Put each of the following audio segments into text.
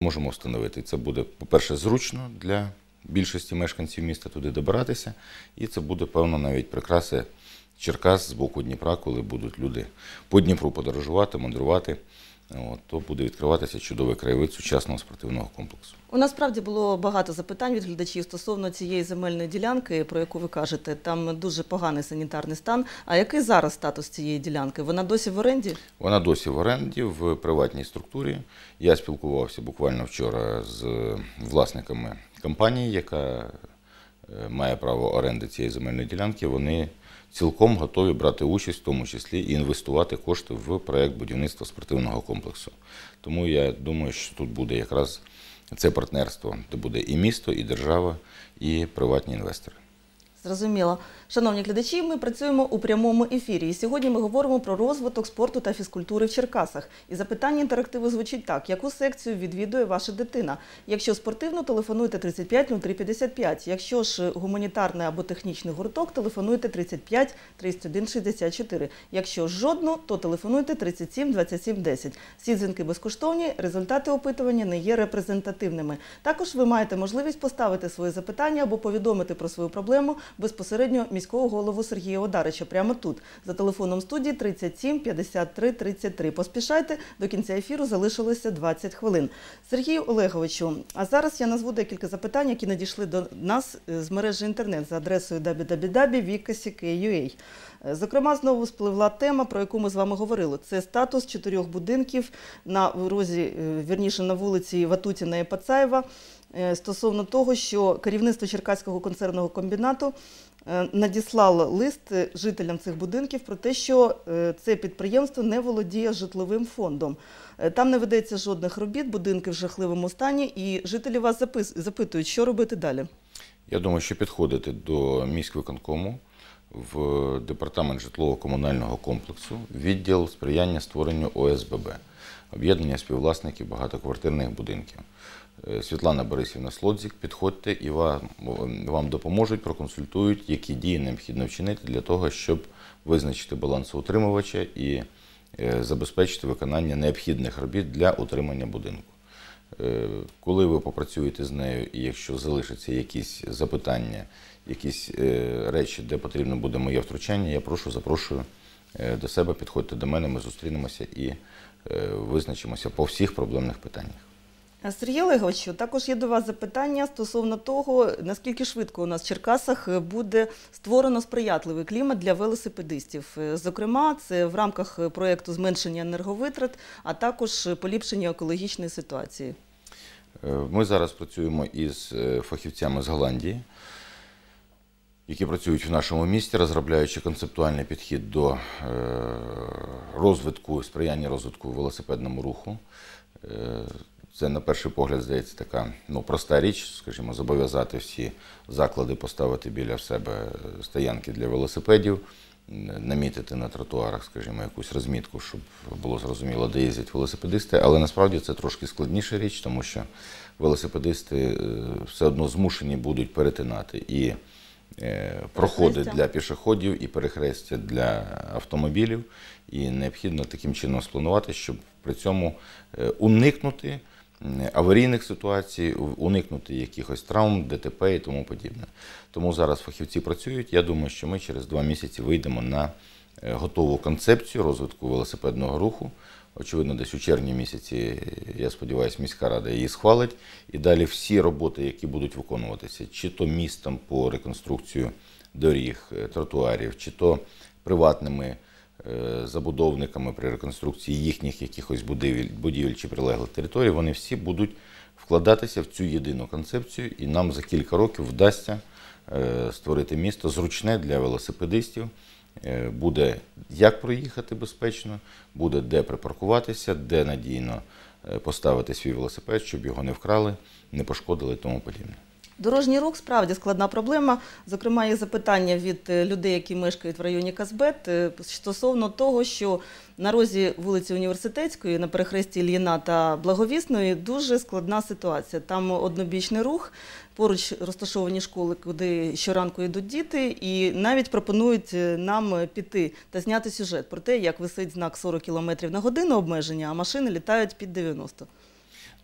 Можемо встановити. Це буде, по-перше, зручно для більшості мешканців міста туди добиратися, і це буде, певно, навіть прикраси Черкас з боку Дніпра, коли будуть люди по Дніпру подорожувати, мандрувати. От, то буде відкриватися чудовий краєвид сучасного спортивного комплексу. У нас справді було багато запитань від глядачів стосовно цієї земельної ділянки, про яку ви кажете. Там дуже поганий санітарний стан. А який зараз статус цієї ділянки? Вона досі в оренді? Вона досі в оренді в приватній структурі. Я спілкувався буквально вчора з власниками компанії, яка е, має право оренди цієї земельної ділянки. Вони цілком готові брати участь, в тому числі і інвестувати кошти в проєкт будівництва спортивного комплексу. Тому я думаю, що тут буде якраз це партнерство, де буде і місто, і держава, і приватні інвестори. Зрозуміло. Шановні глядачі, ми працюємо у прямому ефірі. І сьогодні ми говоримо про розвиток спорту та фізкультури в Черкасах. І запитання інтерактиву звучить так: яку секцію відвідує ваша дитина? Якщо спортивну, телефонуйте 35 03 55. Якщо ж гуманітарний або технічний гурток, телефонуйте 35 31 64. Якщо жодну, то телефонуйте 37 27 10. Всі дзвінки безкоштовні, результати опитування не є репрезентативними. Також ви маєте можливість поставити свої запитання або повідомити про свою проблему безпосередньо міського голову Сергія Одарича прямо тут, за телефоном студії 37 53 33. Поспішайте, до кінця ефіру залишилося 20 хвилин. Сергію Олеговичу, а зараз я назву декілька запитань, які надійшли до нас е, з мережі інтернет за адресою www.vikasi.ua. Е, Зокрема, знову спливла тема, про яку ми з вами говорили. Це статус чотирьох будинків на розі, е, вірніше на вулиці Ватутіна і Пацаєва стосовно того, що керівництво Черкаського концерного комбінату е, надіслало лист е, жителям цих будинків про те, що е, це підприємство не володіє житловим фондом. Е, Там не ведеться жодних робіт, будинки в жахливому стані, і жителі вас запитують, що робити далі. Я думаю, що підходити до міськвиконкому в департамент житлово-комунального комплексу, відділ сприяння створенню ОСББ, об'єднання співвласників багатоквартирних будинків. Е, Світлана Борисівна Слодзік, підходьте і вам, вам допоможуть, проконсультують, які дії необхідно вчинити для того, щоб визначити балансоутримувача і е, забезпечити виконання необхідних робіт для утримання будинку. Е, Коли ви попрацюєте з нею, і якщо залишаться якісь запитання, якісь речі, де потрібно буде моє втручання, я прошу, запрошую до себе, підходьте до мене, ми зустрінемося і визначимося по всіх проблемних питаннях. Сергій Олеговичу, також є до вас запитання стосовно того, наскільки швидко у нас в Черкасах буде створено сприятливий клімат для велосипедистів. Зокрема, це в рамках проєкту зменшення енерговитрат, а також поліпшення екологічної ситуації. Е, Ми зараз працюємо із е, фахівцями з Голландії, які працюють в нашому місті, розробляючи концептуальний підхід до е, розвитку, сприяння розвитку велосипедному руху. Це, на перший погляд, здається, така ну, проста річ, скажімо, зобов'язати всі заклади поставити біля себе стоянки для велосипедів, намітити на тротуарах, скажімо, якусь розмітку, щоб було зрозуміло, де їздять велосипедисти. Але насправді це трошки складніша річ, тому що велосипедисти е, все одно змушені будуть перетинати і проходи для пішоходів, і перехрестя для автомобілів. І необхідно таким чином спланувати, щоб при цьому е, уникнути аварійних ситуацій, уникнути якихось травм, ДТП і тому подібне. Тому зараз фахівці працюють. Я думаю, що ми через два місяці вийдемо на е, готову концепцію розвитку велосипедного руху. Очевидно, десь у червні місяці, я сподіваюся, міська рада її схвалить. І далі всі роботи, які будуть виконуватися, чи то містом по реконструкцію доріг, е, тротуарів, чи то приватними е, забудовниками при реконструкції їхніх якихось будівель, будівель чи прилеглих територій, вони всі будуть вкладатися в цю єдину концепцію, і нам за кілька років вдасться е, створити місто зручне для велосипедистів. Е, Буде як проїхати безпечно, буде де припаркуватися, де надійно е, поставити свій велосипед, щоб його не вкрали, не пошкодили і тому подібне. Дорожній рух справді складна проблема. Зокрема, є запитання від е, людей, які мешкають в районі Казбет, е, стосовно того, що на розі вулиці Університетської, на перехресті Ільїна та Благовісної, дуже складна ситуація. Там однобічний рух, поруч розташовані школи, куди щоранку йдуть діти, і навіть пропонують е, нам піти та зняти сюжет про те, як висить знак 40 км на годину обмеження, а машини літають під 90.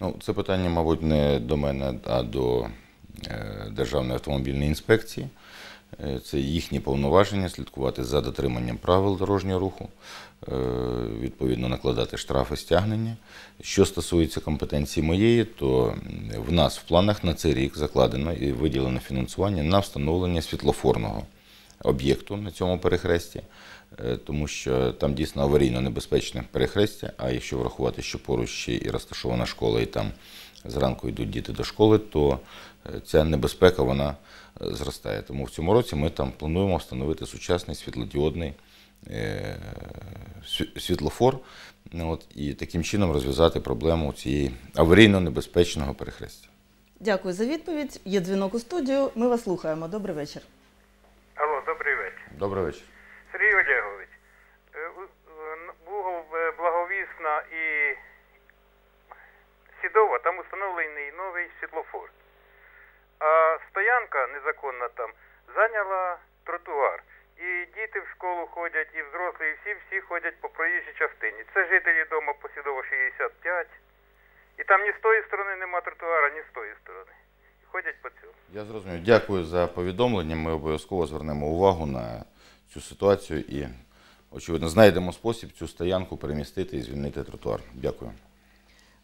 Ну, це питання, мабуть, не до мене, а до Державної автомобільної інспекції. Е, Це їхні повноваження слідкувати за дотриманням правил дорожнього руху, е, відповідно накладати штрафи стягнення. Що стосується компетенції моєї, то в нас в планах на цей рік закладено і виділено фінансування на встановлення світлофорного об'єкту на цьому перехресті, е, тому що там дійсно аварійно небезпечне перехрестя. А якщо врахувати, що поруч ще і розташована школа, і там зранку йдуть діти до школи, то е, ця небезпека вона е, зростає. Тому в цьому році ми там плануємо встановити сучасний світлодіодний е, світлофор. ну, От, і таким чином розв'язати проблему цієї аварійно-небезпечного перехрестя. Дякую за відповідь. Є дзвінок у студію. Ми вас слухаємо. Добрий вечір. Алло, добрий вечір. Добрий вечір. Сергій Олегович, е, Бугол Благовісна і Сідова, там установлений новий світлофор. А стоянка незаконна там зайняла тротуар. І діти в школу ходять, і взрослі, і всі всі ходять по проїжджій частині. Це жителі дому по Сідово 65. І там ні з тої сторони нема тротуара, ні з тої сторони. Ходять по цьому. Я зрозумів. Дякую за повідомлення. Ми обов'язково звернемо увагу на цю ситуацію і, очевидно, знайдемо спосіб цю стоянку перемістити і звільнити тротуар. Дякую.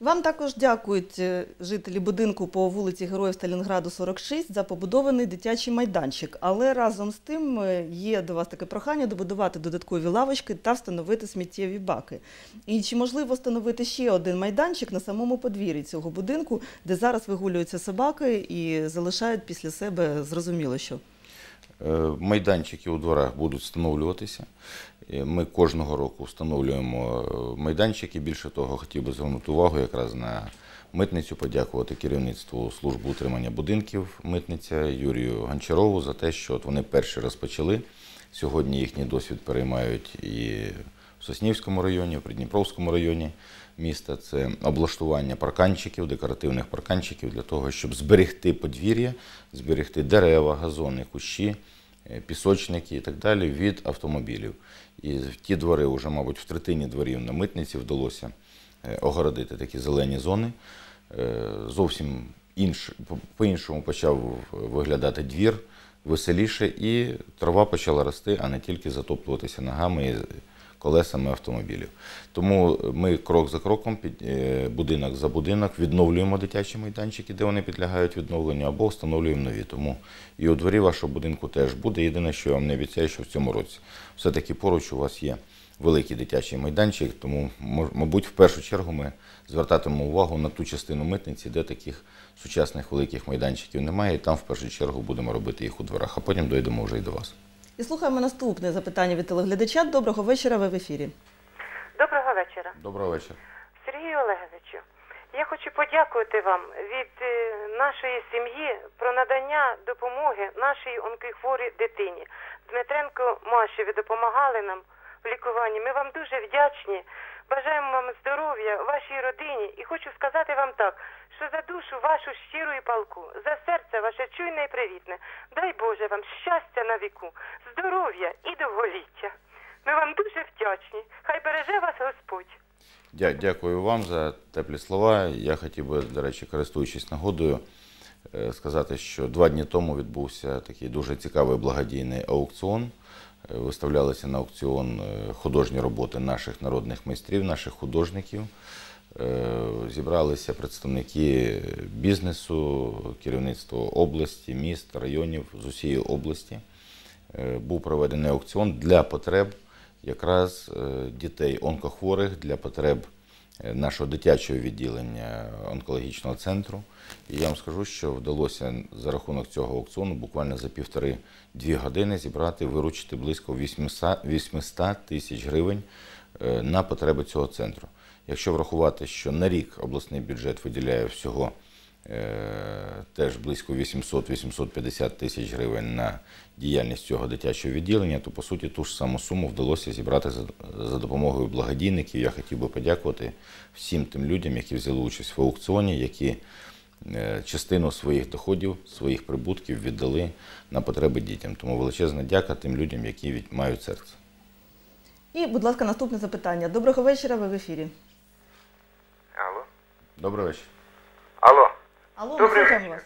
Вам також дякують е, жителі будинку по вулиці Героїв Сталінграду 46 за побудований дитячий майданчик. Але разом з тим е, є до вас таке прохання добудувати додаткові лавочки та встановити сміттєві баки. І чи можливо встановити ще один майданчик на самому подвір'ї цього будинку, де зараз вигулюються собаки і залишають після себе зрозуміло що. Е, Майданчики у дворах будуть встановлюватися. Ми кожного року встановлюємо е, майданчики. Більше того, хотів би звернути увагу якраз на митницю, подякувати керівництву служби утримання будинків митниця Юрію Гончарову за те, що от вони перші розпочали. Сьогодні їхній досвід переймають і в Соснівському районі, в Придніпровському районі міста. Це облаштування парканчиків, декоративних парканчиків для того, щоб зберегти подвір'я, зберегти дерева, газони, кущі, пісочники і так далі від автомобілів. І ті двори, вже, мабуть, в третині дворів на митниці вдалося е, огородити такі зелені зони. Е, Зовсім інш, по- по-іншому почав виглядати двір, веселіше, і трава почала рости, а не тільки затоплюватися ногами і колесами автомобілів. Тому ми крок за кроком, е, будинок за будинок, відновлюємо дитячі майданчики, де вони підлягають відновленню, або встановлюємо нові. Тому і у дворі вашого будинку теж буде. Єдине, що я вам не обіцяю, що в цьому році. Все-таки поруч у вас є великий дитячий майданчик, тому, мабуть, в першу чергу ми звертатимемо увагу на ту частину митниці, де таких сучасних великих майданчиків немає, і там в першу чергу будемо робити їх у дворах, а потім дойдемо вже й до вас. І слухаємо наступне запитання від телеглядача. Доброго вечора, ви в ефірі. Доброго вечора. Доброго вечора. Сергію Олеговичу, я хочу подякувати вам від е, нашої сім'ї про надання допомоги нашій онкохворій дитині. Дмитренко Маші, ви допомагали нам в лікуванні. Ми вам дуже вдячні. Бажаємо вам здоров'я, вашій родині. І хочу сказати вам так, що за душу вашу щиру і палку, за серце ваше чуйне і привітне. Дай Боже вам щастя на віку, здоров'я і довголіття. Ми вам дуже вдячні. Хай береже вас Господь. Дя- Дякую вам за теплі слова. Я хотів би, до речі, користуючись нагодою, е, сказати, що два дні тому відбувся такий дуже цікавий благодійний аукціон. Е, Виставлялися на аукціон е, художні роботи наших народних майстрів, наших художників. Е, Зібралися представники бізнесу, керівництво області, міст, районів з усієї області. Е, Був проведений аукціон для потреб якраз е, дітей онкохворих, для потреб нашого дитячого відділення онкологічного центру. І я вам скажу, що вдалося за рахунок цього аукціону буквально за півтори-дві години зібрати, виручити близько 800 800 тисяч гривень на потреби цього центру. Якщо врахувати, що на рік обласний бюджет виділяє всього е, теж близько 800-850 тисяч гривень на діяльність цього дитячого відділення, то по суті ту ж саму суму вдалося зібрати за, допомогою благодійників. Я хотів би подякувати всім тим людям, які взяли участь в аукціоні, які е, частину своїх доходів, своїх прибутків віддали на потреби дітям. Тому величезна дяка тим людям, які мають серце. І, будь ласка, наступне запитання. Доброго вечора, ви в ефірі. Добрий вечір. Алло. Алло, ми Добрий слухаємо вечір.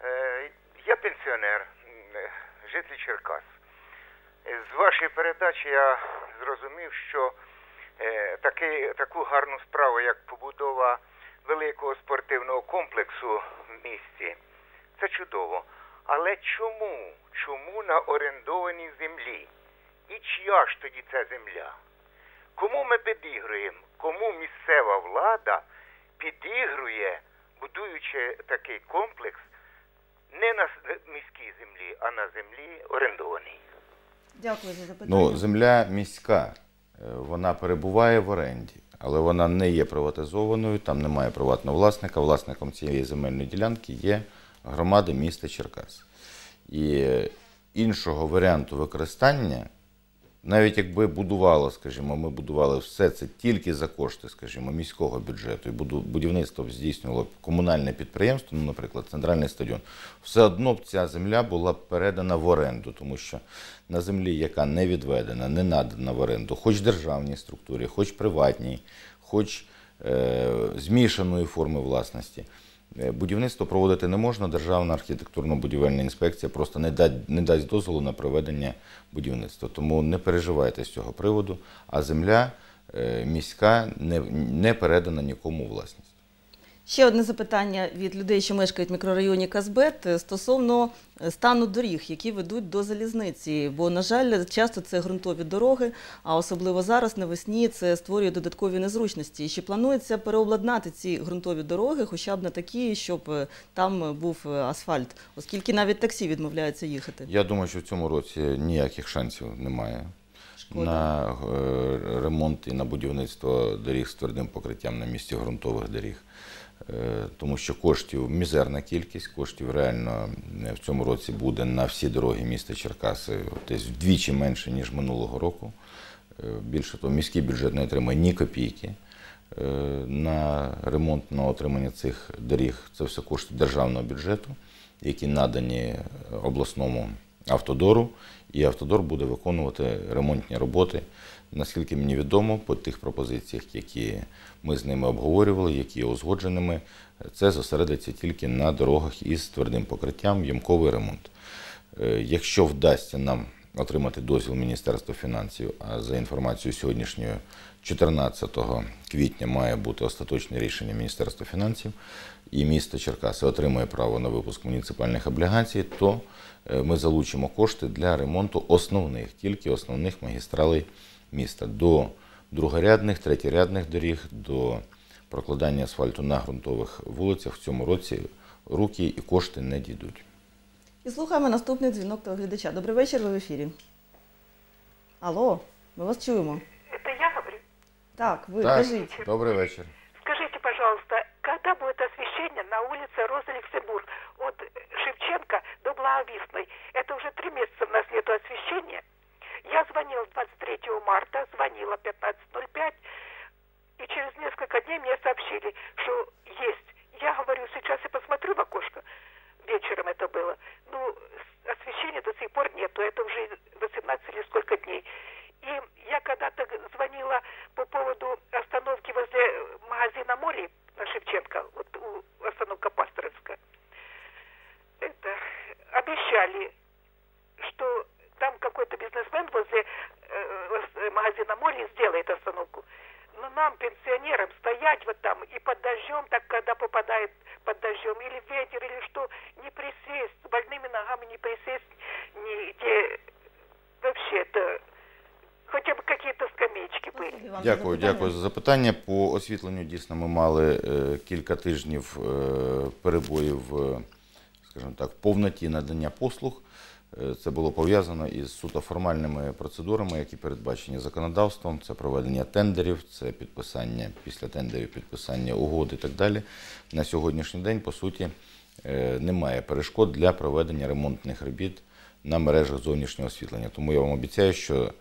вас. Е, Я пенсіонер, е, житель Черкас. З вашої передачі я зрозумів, що е, таки, таку гарну справу, як побудова великого спортивного комплексу в місті, це чудово. Але чому? Чому на орендованій землі? І чия ж тоді ця земля? Кому ми підігруємо? Кому місцева влада підігрує, будуючи такий комплекс не на міській землі, а на землі орендованій? Дякую за запитання. Ну, земля міська, е, вона перебуває в оренді, але вона не є приватизованою, там немає приватного власника. Власником цієї земельної ділянки є громада міста Черкас. І е, іншого варіанту використання, навіть якби будувало, скажімо, ми будували все це тільки за кошти, скажімо, міського бюджету, і будівництво здійснювало комунальне підприємство, ну, наприклад, центральний стадіон, все одно б ця земля була передана в оренду, тому що на землі, яка не відведена, не надана в оренду, хоч державній структурі, хоч приватній, хоч е, змішаної форми власності. Е, Будівництво проводити не можна, Державна архітектурно-будівельна інспекція просто не дасть, не дасть дозволу на проведення будівництва. Тому не переживайте з цього приводу, а земля е, міська не, не передана нікому власність. Ще одне запитання від людей, що мешкають в мікрорайоні Казбет е, стосовно е, стану доріг, які ведуть до залізниці. Бо, на жаль, часто це ґрунтові дороги, а особливо зараз навесні це створює додаткові незручності. І чи планується переобладнати ці ґрунтові дороги, хоча б на такі, щоб е, там був асфальт, оскільки навіть таксі відмовляються їхати. Я думаю, що в цьому році ніяких шансів немає Шкода. на ремонт і на будівництво доріг з твердим покриттям на місці ґрунтових доріг. Е, Тому що коштів мізерна кількість, коштів реально е, в цьому році буде на всі дороги міста Черкаси десь вдвічі менше, ніж минулого року. Е, Більше того, міський бюджет не отримає ні копійки на ремонт, на отримання цих доріг. Це все кошти державного бюджету, які надані обласному автодору, і автодор буде виконувати ремонтні роботи. Наскільки мені відомо, по тих пропозиціях, які ми з ними обговорювали, які є узгодженими, це зосередиться тільки на дорогах із твердим покриттям, ямковий ремонт. Е, Якщо вдасться нам отримати дозвіл Міністерства фінансів, а за інформацією сьогоднішньої 14 квітня має бути остаточне рішення Міністерства фінансів, і місто Черкаси отримує право на випуск муніципальних облігацій, то е, ми залучимо кошти для ремонту основних, тільки основних магістралей міста до другорядних, третєрядних доріг, до прокладання асфальту на ґрунтових вулицях в цьому році руки і кошти не дійдуть. І слухаємо наступний дзвінок телеглядача. Добрий вечір, ви в ефірі. Алло, ми вас чуємо. Это я говорю? Так, ви Так, кажіть. добрий вечір. Освещение Роза Люксембург от Шевченко до Благовестной? Дякую, за запитання. По освітленню дійсно ми мали е, кілька тижнів е, перебоїв, е, скажімо так, в повноті надання послуг. Це було пов'язано із суто формальними процедурами, які передбачені законодавством. Це проведення тендерів, це підписання після тендерів, підписання угод і так далі. На сьогоднішній день, по суті, немає перешкод для проведення ремонтних робіт на мережах зовнішнього освітлення. Тому я вам обіцяю, що